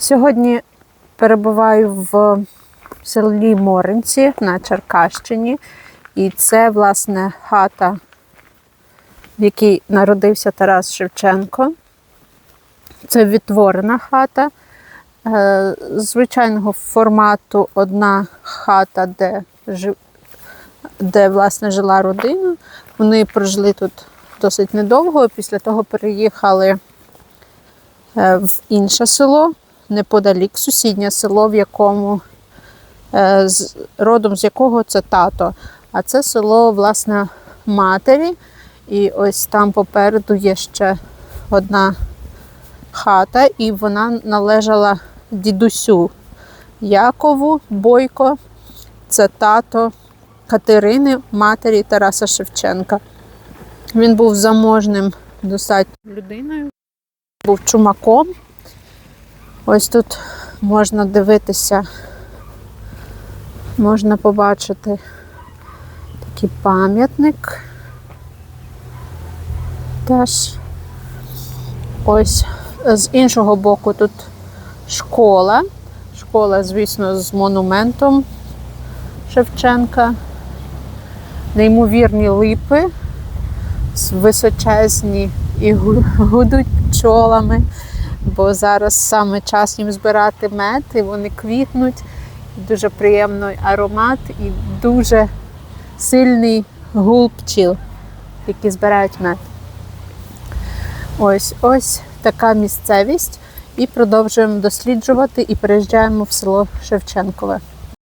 Сьогодні перебуваю в селі Моринці на Черкащині. І це, власне, хата, в якій народився Тарас Шевченко. Це відтворена хата. Е, Звичайного формату одна хата, де, де власне, жила родина. Вони прожили тут досить недовго. Після того переїхали е, в інше село, неподалік сусіднє село, в якому е, родом з якого це тато. А це село, власне, матері. І ось там попереду є ще одна хата, і вона належала дідусю Якову Бойко. Це тато Катерини, матері Тараса Шевченка. Він був заможним достатньо людиною, був чумаком. Ось тут можна дивитися, можна побачити такий пам'ятник. Теж ось з іншого боку тут школа. Школа, звісно, з монументом Шевченка. Неймовірні липи, височезні і гу- гудуть пчолами, бо зараз саме час їм збирати мед, і вони квітнуть. Дуже приємний аромат і дуже сильний гул пчіл, які збирають мед. Ось ось така місцевість. І продовжуємо досліджувати і переїжджаємо в село Шевченкове.